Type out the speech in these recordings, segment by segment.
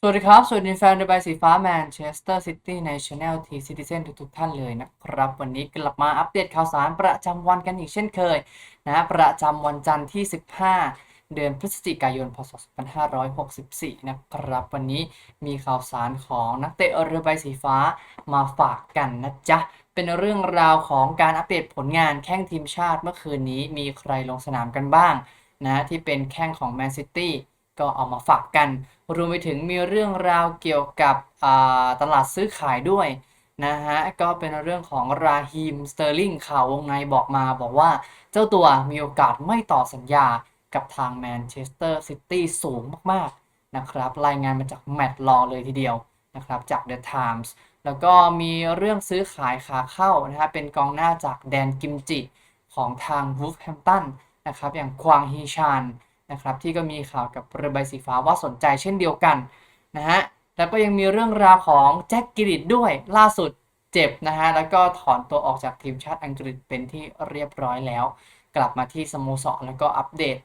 สวัสดีครับ สวัสดีแฟนดอะใบสีฟ้าแมนเชสเตอร์ซิตี้ในช anel T Citizen ทุกๆท่านเลยนะครับ วันนี้กลับมาอัปเดตข่าวสารประจำวันกันอีกเช่นเคยนะประจำวันจันทร์ที่ 15 เดือนพฤศจิกายน พศ 2564 นะครับ วันนี้มีข่าวสารของนักเตะเรือใบสีฟ้ามาฝากกันนะจ๊ะ เป็นเรื่องราวของการอัปเดตผลงานแข้งทีมชาติเมื่อคืนนี้มีใครลงสนามกันบ้างนะที่เป็นแข้งของแมนซิตี้ ก็เอามาฝากกัน รวมไปถึงมีเรื่องราวเกี่ยวกับตลาดซื้อขายด้วยนะฮะ ก็เป็นเรื่องของราฮิมสเตอร์ลิงข่าววงในบอกมาบอกว่าเจ้าตัวมีโอกาสไม่ต่อสัญญากับทางแมนเชสเตอร์ซิตี้สูงมากๆนะครับ รายงานมาจากแมตต์ลอเลยทีเดียวนะครับจาก The Times แล้วก็มีเรื่องซื้อขายขาเข้านะฮะเป็นกองหน้าจากแดนกิมจิของทางวูฟแฮมตันนะครับอย่างควางฮีชาน นะครับที่ก็มีข่าวกับเรือใบสีฟ้าว่าสนใจเช่นเดียวกันนะฮะแล้วก็ยังมีเรื่องราวของแจ็คกิริดด้วยล่าสุดเจ็บนะฮะแล้วก็ถอนตัวออกจากทีมชาติอังกฤษเป็นที่เรียบร้อยแล้ว กลับมาที่สโมสรแล้วก็อัปเดต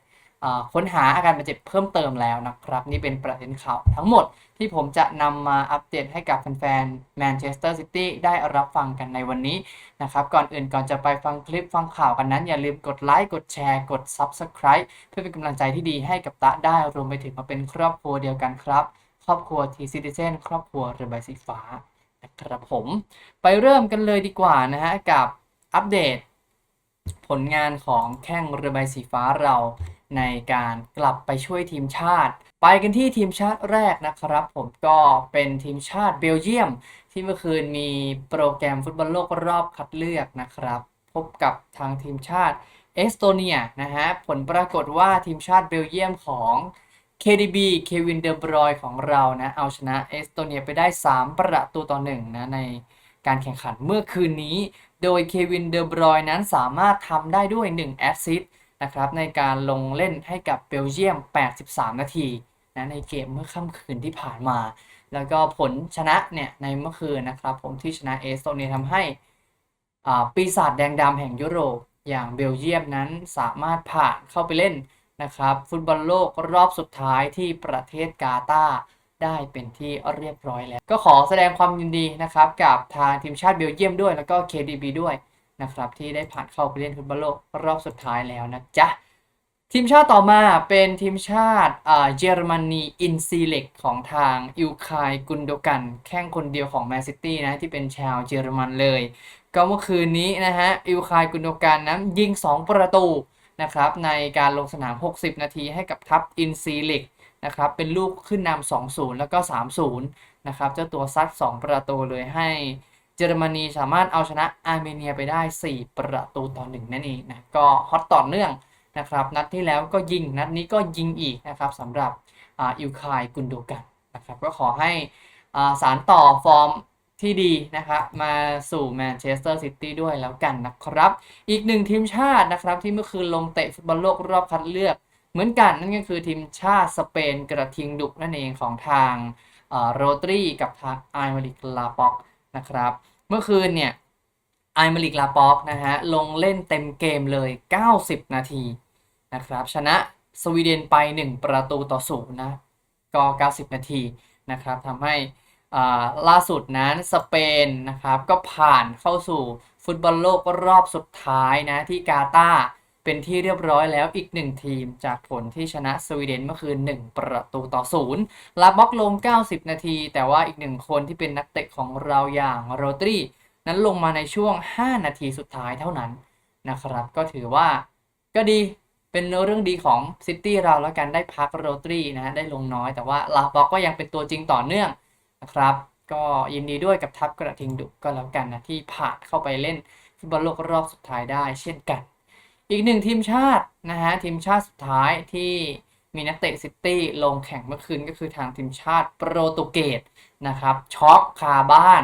ค้นหาอาการบาดเจ็บเพิ่มเติมแล้วนะครับ นี่เป็นประเด็นข่าวทั้งหมด ที่ผมจะนำมาอัปเดตให้กับแฟนๆแมนเชสเตอร์ซิตี้ได้รับฟังกันในวันนี้นะครับก่อนอื่นก่อนจะไปฟังคลิปฟังข่าวกันนั้น อย่าลืมกดไลค์กดแชร์กด Subscribe เพื่อเป็นกำลังใจที่ดีให้กับตะได้รวมไปถึงมาเป็นครอบครัวเดียวกันครับครอบครัวทีซิติเซนครอบครัวเรือใบสีฟ้านะครับผมไปเริ่มกันเลยดีกว่านะฮะกับอัปเดต ผลงานของแข้งเรือใบสีฟ้าเราในการกลับไปช่วยทีมชาติ ไปกันที่ทีมชาติแรกนะครับผมก็เป็นทีมชาติเบลเยียม ที่เมื่อคืนมีโปรแกรมฟุตบอลโลกรอบคัดเลือกนะครับ พบกับทางทีมชาติเอสโตเนียนะฮะผลปรากฏว่าทีมชาติเบลเยียมของ KDB เควินเดอร์บรอยของเรานะเอาชนะเอสโตเนียไปได้ 3 ประตูต่อ1นะในการแข่งขันเมื่อคืนนี้ โดยเควินเดอร์บรอยนั้นสามารถทำได้ด้วย1แอสซิสต์นะครับในการลงเล่นให้กับเบลเยียม 83 นาที นะในเกมเมื่อค่ำคืนที่ผ่านมา แล้วก็ผลชนะเนี่ยในเมื่อคืนนะครับผมที่ชนะเอสโตเนียทำให้ปีศาจแดงดำแห่งยุโรปอย่างเบลเยียมนั้นสามารถผ่านเข้าไปเล่นนะครับ ฟุตบอลโลกรอบสุดท้ายที่ประเทศกาตาร์ได้เป็นที่เรียบร้อยแล้ว ก็ขอแสดงความยินดีนะครับ กับทางทีมชาติเบลเยียมด้วยแล้วก็ KDB ด้วยนะครับที่ได้ผ่านเข้าไปเล่นฟุตบอลโลกรอบสุดท้ายแล้วนะจ๊ะ ทีมชาติต่อมาเป็นทีมชาติเยอรมนีอินซีเล็กของทางอิวคายกุนโดกัน แข่งคนเดียวของแมนซิตี้นะที่เป็นชาวเยอรมันเลย ก็เมื่อคืนนี้นะฮะอิวคายกุนโดกันนั้นยิง 2 ประตูนะครับในการลงสนาม 60 นาทีให้กับทัพอินซีเล็กนะครับเป็นลูกขึ้นนำ 2-0 แล้วก็ 3-0 นะครับเจ้าตัวซัด 2 ประตูเลยให้เยอรมนีสามารถเอาชนะอาร์เมเนียไปได้ 4 ประตูต่อ 1 นั่นเองนะก็ฮอตต่อเนื่อง นะครับนัดที่แล้วก็ยิงนัดนี้ก็ยิงอีกนะครับสำหรับอิวคายกุนโดกันนะครับก็ขอให้สารต่อฟอร์มที่ดีนะครับมาสู่แมนเชสเตอร์ซิตี้ด้วยแล้วกันนะครับ อีกหนึ่งทีมชาตินะครับที่เมื่อคืนลงเตะฟุตบอลโลกรอบคัดเลือก เหมือนกันนั่นก็คือทีมชาติสเปนกระทิงดุนั่นเองของทางโรตรีกับทางไอมาริกลาป็อกนะครับ เมื่อคืนเนี่ย ไอมาริกลาป็อกนะฮะ ลงเล่นเต็มเกมเลย 90 นาทีนะครับ ชนะสวีเดนไป 1 ประตูต่อศูนย์นะ ก็ 90 นาทีนะครับทำให้ล่าสุดนั้นสเปนนะครับ ก็ผ่านเข้าสู่ฟุตบอลโลกรอบสุดท้ายนะ ที่กาตาร์เป็นที่เรียบร้อยแล้วอีกหนึ่งทีมจากผลที่ชนะสวีเดนเมื่อคืน 1 ประตูต่อศูนย์ลาบ็อกลง 90 นาที แต่ว่าอีกหนึ่งคนที่เป็นนักเตะของเราอย่างโรตรี นั้นลงมาในช่วง 5 นาทีสุดท้ายเท่านั้นนะครับ ก็ถือว่าก็ดีเป็นเรื่องดีของซิตี้เราแล้วกันได้พักโรตรีนะได้ลงน้อยแต่ว่าลาบ็อกก็ยังเป็นตัวจริงต่อเนื่องนะครับ ก็ยินดีด้วยกับทัพกระทิงดุก็แล้วกันนะที่ผ่านเข้าไปเล่นฟุตบอลโลกรอบสุดท้ายได้เช่นกัน อีกหนึ่งทีมชาตินะฮะทีมชาติสุดท้ายที่มีนักเตะซิตี้ลงแข่งเมื่อคืนก็คือทางทีมชาติโปรตุเกสนะครับช็อกคาบ้าน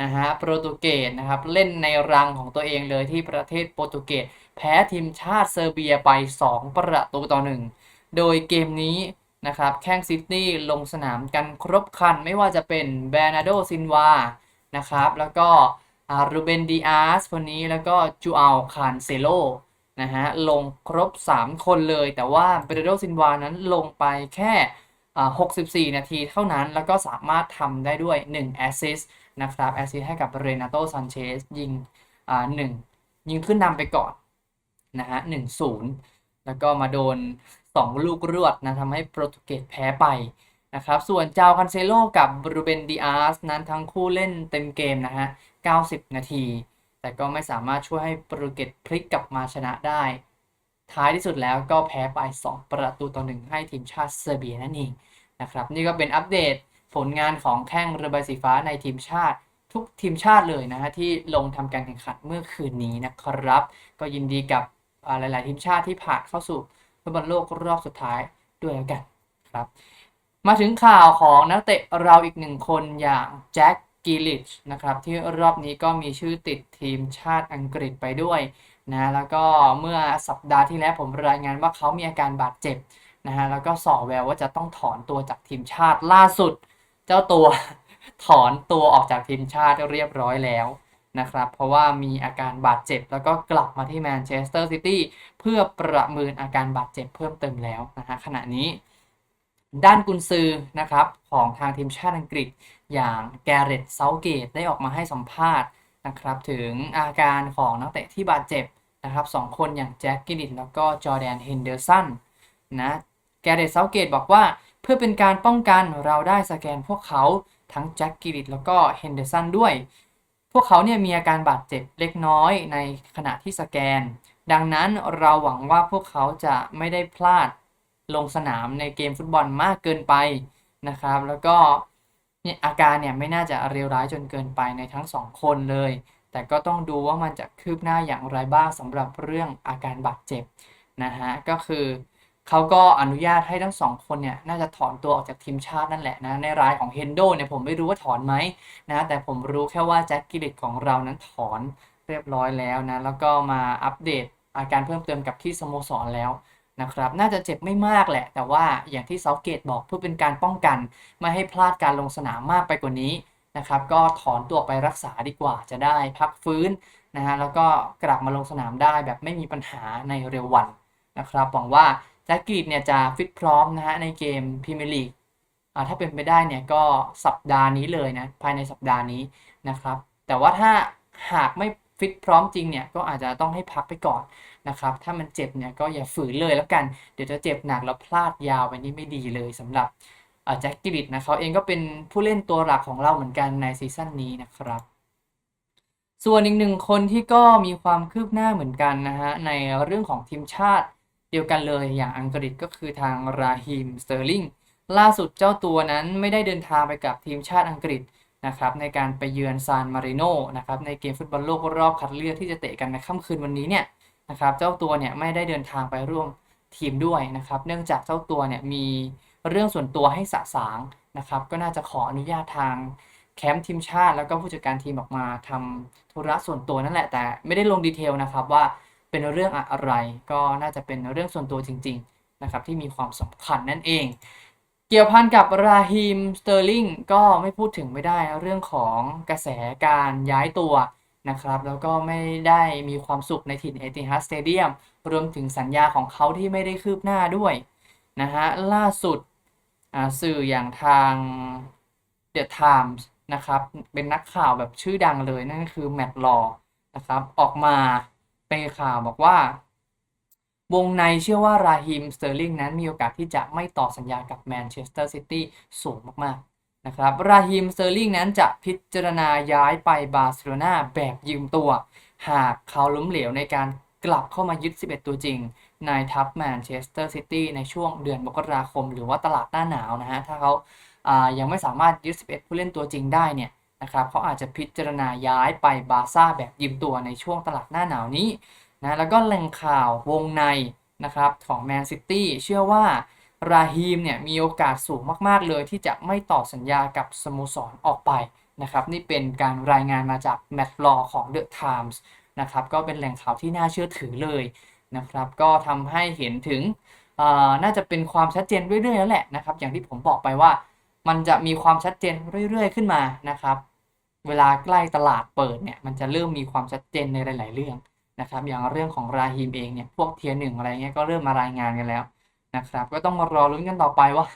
นะฮะโปรตุเกสนะครับเล่นในรังของตัวเองเลยที่ประเทศโปรตุเกสแพ้ทีมชาติเซอร์เบียไป 2 ประตูต่อ 1 โดยเกมนี้นะครับแข้งซิดนีย์ลงสนามกันครบคันไม่ว่าจะเป็นเบรนาโดซินวานะครับแล้วก็รูเบนดีอาสคนนี้แล้วก็จูอัลคานเซโลนะฮะลงครบ 3 คนเลย แต่ว่าเบรนาโดซินวานั้นลงไปแค่ 64 นาทีเท่านั้นแล้วก็สามารถทำได้ด้วย 1 แอสซิสต์ นะครับแอซิสให้กับเรนาโตซันเชสยิงอ่า1ยิงขึ้นนำไปก่อนนะฮะ1-0แล้วก็มาโดน 2 ลูกรวดนะทำให้โปรตุเกสแพ้ไปนะครับส่วนเจ้าคันเซโลกับบรูเบนดิอาสนั้นทั้งคู่เล่นเต็มเกมนะฮะ 90 นาที แต่ก็ไม่สามารถช่วยให้โปรตุเกสพลิกกลับมาชนะได้ ท้ายที่สุดแล้วก็แพ้ไป 2 ประตูต่อหนึ่งให้ทีมชาติเซอร์เบียนั่นเองนะครับ นี่ก็เป็นอัปเดต ผลงานของแข้งเรือใบสีฟ้าในทีมชาติ ทุกทีมชาติเลยนะฮะที่ลงทำการแข่งขันเมื่อคืนนี้นะครับ ก็ยินดีกับหลาย ๆ ทีมชาติที่ผ่านเข้าสู่ฟุตบอลโลกรอบสุดท้ายด้วยกันครับ มาถึงข่าวของนักเตะเราอีกหนึ่งคนอย่างแจ็คกิลิชนะครับที่รอบนี้ก็มีชื่อติดทีมชาติอังกฤษไปด้วยนะแล้วก็เมื่อสัปดาห์ที่แล้วผมรายงานว่าเขามีอาการบาดเจ็บนะฮะแล้วก็สอแววว่าจะต้องถอนตัวจากทีมชาติล่าสุด เจ้าตัวถอนตัวออกจากทีมชาติเรียบร้อยแล้วนะครับ เพราะว่ามีอาการบาดเจ็บ แล้วก็กลับมาที่แมนเชสเตอร์ซิตี้เพื่อประเมินอาการบาดเจ็บเพิ่มเติมแล้วนะฮะขณะนี้ ด้านกุนซือนะครับของทางทีมชาติอังกฤษอย่างแกเรตเซาเกตได้ออกมาให้สัมภาษณ์นะครับถึงอาการของนักเตะที่บาดเจ็บนะครับสองคนอย่างแจ็คกิลิตแล้วก็จอแดนเฮนเดอร์สันนะแกเรตเซาเกตบอกว่า พื่อเป็นการป้องกันเราได้สแกนพวกเขาทั้งแจ็คกิลิตแล้วก็เฮนเดอร์สันด้วย พวกเขาเนี่ยมีอาการบาดเจ็บเล็กน้อยในขณะที่สแกน ดังนั้นเราหวังว่าพวกเขาจะไม่ได้พลาดลงสนามในเกมฟุตบอลมากเกินไปนะครับ แล้วก็เนี่ยอาการเนี่ยไม่น่าจะเลวร้ายจนเกินไปในทั้งสองคนเลย แต่ก็ต้องดูว่ามันจะคืบหน้าอย่างไรบ้างสำหรับเรื่องอาการบาดเจ็บนะฮะก็คือ เขาก็อนุญาตให้ทั้งสองคนเนี่ยน่าจะถอนตัวออกจากทีมชาตินั่นแหละนะ ในรายของเฮนโดเนี่ยผมไม่รู้ว่าถอนไหมนะ แต่ผมรู้แค่ว่าแจ็คกิลิตของเรานั้นถอนเรียบร้อยแล้วนะ แล้วก็มาอัปเดตอาการเพิ่มเติมกับที่สโมสรแล้วนะครับ น่าจะเจ็บไม่มากแหละ แต่ว่าอย่างที่เซาเกตบอกเพื่อเป็นการป้องกัน ไม่ให้พลาดการลงสนามมากไปกว่านี้นะครับ ก็ถอนตัวไปรักษาดีกว่าจะได้พักฟื้นนะฮะ แล้วก็กลับมาลงสนามได้แบบไม่มีปัญหาในเร็ววันนะครับ หวังว่า แจ็คกีดเนี่ยจะฟิตพร้อมนะฮะในเกมพรีเมียร์ลีกถ้าเป็นไปได้เนี่ยก็สัปดาห์นี้เลยนะภายในสัปดาห์นี้นะครับ แต่ว่าถ้าหากไม่ฟิตพร้อมจริงเนี่ยก็อาจจะต้องให้พักไปก่อนนะครับ ถ้ามันเจ็บเนี่ยก็อย่าฝืนเลยแล้วกัน เดี๋ยวจะเจ็บหนักแล้วพลาดยาวไปนี่ไม่ดีเลยสำหรับแจ็คกิลิตนะเขาเองก็เป็นผู้เล่นตัวหลักของเราเหมือนกันในซีซั่นนี้นะครับ ส่วนอีกหนึ่งคนที่ก็มีความคืบหน้าเหมือนกันนะฮะในเรื่องของทีมชาติ เดียวกันเลยอย่างอังกฤษก็คือทางราฮิมสเตอร์ลิงล่าสุดเจ้าตัวนั้นไม่ได้เดินทางไปกับทีมชาติอังกฤษนะครับในการไปเยือนซานมาริโนนะครับในเกมฟุตบอลโลกรอบคัดเลือกที่จะเตะกันในค่ำคืนวันนี้เนี่ยนะครับเจ้าตัวเนี่ยไม่ได้เดินทางไปร่วมทีมด้วยนะครับ เนื่องจากเจ้าตัวเนี่ยมีเรื่องส่วนตัวให้สะสางนะครับ ก็น่าจะขออนุญาตทางแคมป์ทีมชาติ แล้วก็ผู้จัดการทีมออกมาทำธุระส่วนตัวนั่นแหละแต่ไม่ได้ลงดีเทลนะครับว่า เป็นเรื่องอะไร ก็น่าจะเป็นเรื่องส่วนตัวจริง ๆ นะครับ ที่มีความสำคัญนั่นเอง เกี่ยวพันกับราฮิมสเตอร์ลิงก็ไม่พูดถึงไม่ได้เรื่องของกระแสการย้ายตัวนะครับแล้วก็ไม่ได้มีความสุขในถิ่นเอติฮัดสเตเดียมรวมถึงสัญญาของเขาที่ไม่ได้คืบหน้าด้วยนะฮะล่าสุดสื่ออย่างทาง The Times นะครับ เป็นนักข่าวแบบชื่อดังเลย นั่นก็คือแมตต์ลอนะครับ ออกมา เป็นข่าวบอกว่า วงในเชื่อว่าราฮิมสเตอร์ลิงนั้นมีโอกาสที่จะไม่ต่อสัญญากับแมนเชสเตอร์ซิตี้สูงมากๆนะครับราฮิมสเตอร์ลิงนั้นจะพิจารณาย้ายไปบาร์เซโลนาแบบยืมตัว หากเขาล้มเหลวในการกลับเข้ามายึด 11 ตัวจริงในทัพแมนเชสเตอร์ซิตี้ในช่วงเดือนมกราคม หรือว่าตลาดหน้าหนาวนะฮะ ถ้าเขาายังไม่สามารถยึด 11 ผู้เล่นตัวจริงได้เนี่ย นะครับเขาอาจจะพิจารณาย้ายไปบาซ่าแบบยืมตัวในช่วงตลาดหน้าหนาวนี้นะแล้วก็แหล่งข่าววงในนะครับของแมนซิตี้เชื่อว่าราฮีมเนี่ยมีโอกาสสูงมาก ๆ เลยที่จะไม่ต่อสัญญากับสโมสรออกไปนะครับนี่เป็นการรายงานมาจากแมตต์ลอของ The Times นะครับก็เป็นแหล่งข่าวที่น่าเชื่อถือเลยนะครับก็ทำให้เห็นถึงน่าจะเป็นความชัดเจนเรื่อยๆแล้วแหละนะครับอย่างที่ผมบอกไปว่า มันจะมีความชัดเจนเรื่อย ๆ ขึ้นมานะครับ เวลาใกล้ตลาดเปิดเนี่ยมันจะเริ่มมีความชัดเจนในหลาย ๆ เรื่องนะครับ อย่างเรื่องของราฮิมเองเนี่ยพวกเทียหนึ่งอะไรเงี้ยก็เริ่มมารายงานกันแล้วนะครับ ก็ต้องมารอลุ้นกันต่อไปว่า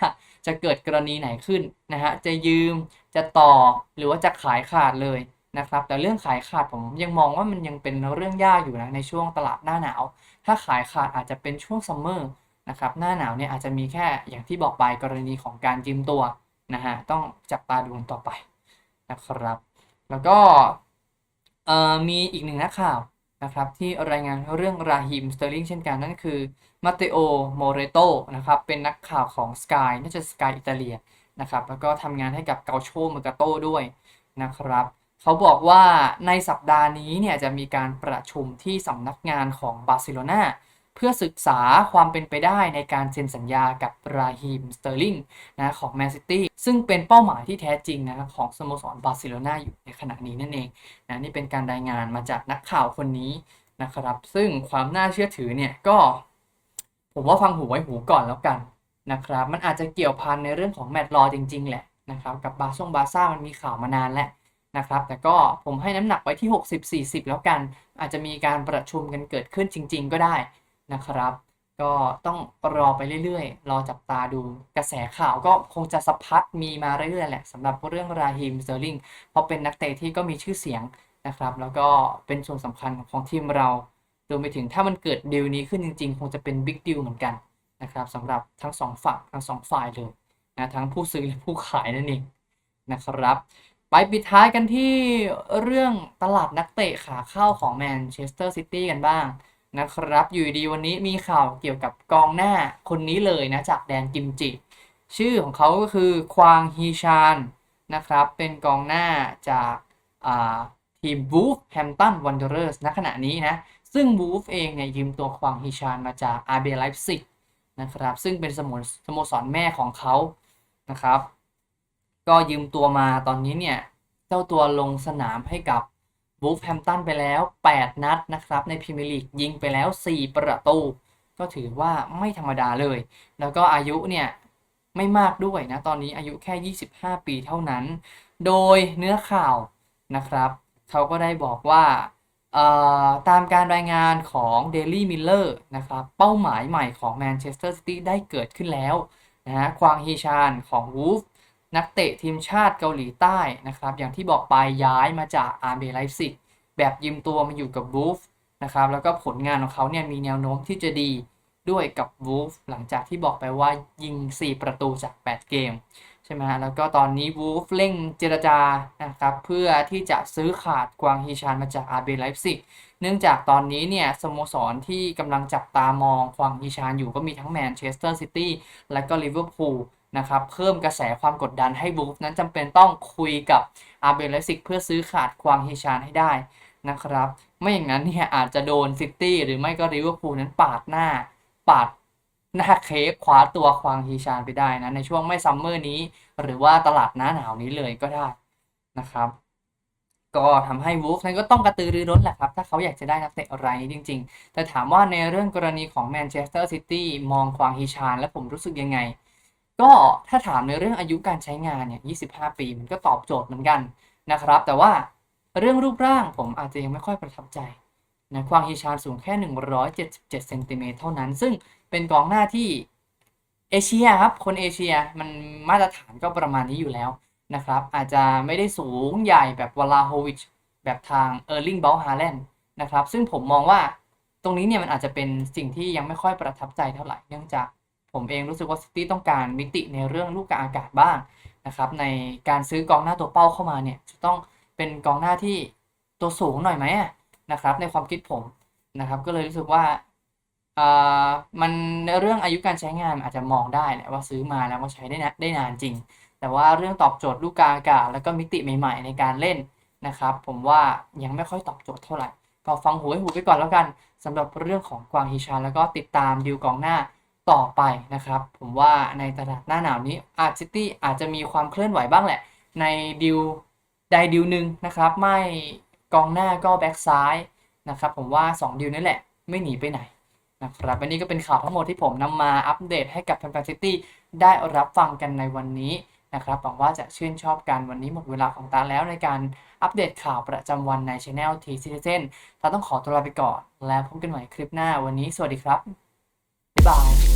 จะเกิดกรณีไหนขึ้นนะฮะจะยืมจะต่อหรือว่าจะขายขาดเลยนะครับ แต่เรื่องขายขาดผมยังมองว่ามันยังเป็นเรื่องยากอยู่นะในช่วงตลาดหน้าหนาว ถ้าขายขาดอาจจะเป็นช่วงซัมเมอร์นะครับหน้าหนาวเนี่ยอาจจะมีแค่อย่างที่บอกไปกรณีของการยืมตัว นะฮะต้องจับตาดูต่อไปนะครับ แล้วก็มีอีกหนึ่งนักข่าวนะครับที่รายงานเรื่องราฮิมสเตอร์ลิงเช่นกันนั่นคือมาเตโอโมเรโตนะครับเป็นนักข่าวของ Sky น่าจะ Sky อิตาเลียนะครับแล้วก็ทำงานให้กับเกาโชเมกาโตด้วยนะครับเขาบอกว่าในสัปดาห์นี้เนี่ยจะมีการประชุมที่สำนักงานของบาร์เซโลนา พื่อศึกษาความเป็นไปได้ในการเซ็นสัญญากับราฮิมสเตอร์ลิงนะของแมนซิตี้ซึ่งเป็นเป้าหมายที่แท้จริงนะครับของสโมสรบาร์เซโลนาอยู่ในขณะนี้นั่นเองนะนี่เป็นการรายงานมาจากนักข่าวคนนี้นะครับ ซึ่งความน่าเชื่อถือเนี่ยก็ ผมว่าฟังหูไว้หูก่อนแล้วกันนะครับ มันอาจจะเกี่ยวพันในเรื่องของแมตต์รอจริง ๆ แหละนะครับกับบาซ่งบาซ่ามันมีข่าวมานานแล้วนะครับแต่ก็ผมให้น้ำหนักไว้ที่ 60-40 แล้วกัน อาจจะมีการประชุมกันเกิดขึ้นจริง ๆ ก็ได้ นะครับ ก็ต้องรอไปเรื่อยๆ รอจับตาดูกระแสข่าวก็คงจะสะพัดมีมาเรื่อยๆแหละสำหรับเรื่องราฮิมเตอร์ลิงเพราะเป็นนักเตะที่ก็มีชื่อเสียงนะครับ แล้วก็เป็นส่วนสำคัญของทีมเรารวมไปถึงถ้ามันเกิดดีลนี้ขึ้นจริงๆ คงจะเป็นบิ๊กดีลเหมือนกันนะครับสำหรับทั้งสองฝั่งทั้งสองฝ่ายเลยนะทั้งผู้ซื้อและผู้ขายนั่นเองนะครับ ไปปิดท้ายกันที่เรื่องตลาดนักเตะขาเข้าของแมนเชสเตอร์ซิตี้กันบ้าง นะครับ อยู่ดีวันนี้มีข่าวเกี่ยวกับกองหน้าคนนี้เลยนะจากแดนกิมจิ ชื่อของเขาก็คือควางฮีชานนะครับ เป็นกองหน้าจากทีมบูฟแฮมตันวันเดอร์เรสณขณะนี้นะ ซึ่งบูฟเองเนี่ยยืมตัวควางฮิชานมาจากอาร์เบไลฟ์ซิกนะครับ ซึ่งเป็นสโมสโมสรแม่ของเขานะครับ ก็ยืมตัวมาตอนนี้เนี่ย เจ้าตัวลงสนามให้กับ บูฟแฮมตันไปแล้ว 8 นัดนะครับ ในพรีเมียร์ลีกยิงไปแล้ว 4 ประตู ก็ถือว่าไม่ธรรมดาเลย แล้วก็อายุเนี่ยไม่มากด้วยนะ ตอนนี้อายุแค่ 25 ปีเท่านั้น โดยเนื้อข่าวนะครับเขาก็ได้บอกว่าตามการรายงานของ Daily Miller นะครับ เป้าหมายใหม่ของ Manchester City ได้เกิดขึ้นแล้วนะฮะควางฮีชานของ Wolf นักเตะทีมชาติเกาหลีใต้นะครับ อย่างที่บอกไปย้ายมาจาก RB Leipzig แบบยืมตัวมาอยู่กับ Wolf นะครับ แล้วก็ผลงานของเขาเนี่ยมีแนวโน้มที่จะดีด้วยกับ Wolf หลังจากที่บอกไปว่ายิง 4 ประตูจาก 8 เกม ใช่ไหมฮะแล้วก็ตอนนี้ Wolf เร่งเจรจานะครับเพื่อที่จะซื้อขาดกวางฮีชานมาจาก RB Leipzig เนื่องจากตอนนี้เนี่ยสโมสรที่กำลังจับตามองควางฮีชานอยู่ก็มีทั้งแมนเชสเตอร์ซิตี้และก็ลิเวอร์พูล นะครับเพิ่มกระแสความกดดันให้บูฟนั้นจำเป็นต้องคุยกับอาร์เบลเลสิกเพื่อซื้อขาดควางฮีชานให้ได้นะครับ ไม่อย่างนั้นเนี่ยอาจจะโดนซิตี้หรือไม่ก็ลิเวอร์พูลนั้นปาดหน้า ปาดหน้าเค้กคว้าตัวควางฮีชานไปได้นะในช่วงไม่ซัมเมอร์นี้ หรือว่าตลาดหน้าหนาวนี้เลยก็ได้นะครับ ก็ทำให้วูฟนั้นก็ต้องกระตือรือร้นแหละครับ ถ้าเขาอยากจะได้นักเตะรายนี้จริง ๆ แต่ถามว่าในเรื่องกรณีของแมนเชสเตอร์ซิตี้มองควางฮีชาน แล้วผมรู้สึกยังไง ก็ถ้าถามในเรื่องอายุการใช้งานเนี่ย25 ปีมันก็ตอบโจทย์เหมือนกันนะครับ แต่ว่าเรื่องรูปร่างผมอาจจะยังไม่ค่อยประทับใจนะควางฮีชานสูงแค่ 177เซนติเมตรเท่านั้น ซึ่งเป็นกองหน้าที่เอเชียครับ คนเอเชียมันมาตรฐานก็ประมาณนี้อยู่แล้วนะครับ อาจจะไม่ได้สูงใหญ่แบบวลาโฮวิชแบบทางเออร์ลิงเบลฮาแลนด์นะครับ ซึ่งผมมองว่าตรงนี้เนี่ยมันอาจจะเป็นสิ่งที่ยังไม่ค่อยประทับใจเท่าไหร่เนื่องจาก ผมเองรู้สึกว่าซิตี้ต้องการมิติในเรื่องลูกกลางอากาศบ้างนะครับ ในการซื้อกองหน้าตัวเป้าเข้ามาเนี่ยจะต้องเป็นกองหน้าที่ตัวสูงหน่อยไหมนะครับ ในความคิดผมนะครับ ก็เลยรู้สึกว่ามันในเรื่องอายุการใช้งานอาจจะมองได้แหละว่าซื้อมาแล้วก็ใช้ได้นะได้นานจริง แต่ว่าเรื่องตอบโจทย์ลูกกลางอากาศแล้วก็มิติใหม่ ๆ ในการเล่นนะครับ ผมว่ายังไม่ค่อยตอบโจทย์เท่าไหร่ก็ฟังหูให้หูไปก่อนแล้วกันสำหรับเรื่องของกวางฮิชาแล้วก็ติดตามดิวกองหน้า ต่อไปนะครับ ผมว่าในตลาดหน้าหนาวนี้อาร์ซิตี้อาจจะมีความเคลื่อนไหวบ้างแหละ ในดิวใดดิวหนึ่งนะครับ ไม่กองหน้าก็แบ็กซ้ายนะครับ ผมว่า 2 ดิวนี่แหละ ไม่หนีไปไหนนะครับวันนี้ก็เป็นข่าวทั้งหมดที่ผมนำมาอัปเดตให้กับแฟนๆซิตี้ได้รับฟังกันในวันนี้นะครับหวังว่าจะชื่นชอบกันวันนี้หมดเวลาของตาแล้วในการอัปเดตข่าวประจำวันในช anel T Citizen ตาต้องขอตัวลาไปก่อน แล้วพบกันใหม่คลิปหน้าวันนี้สวัสดีครับ บ๊ายบาย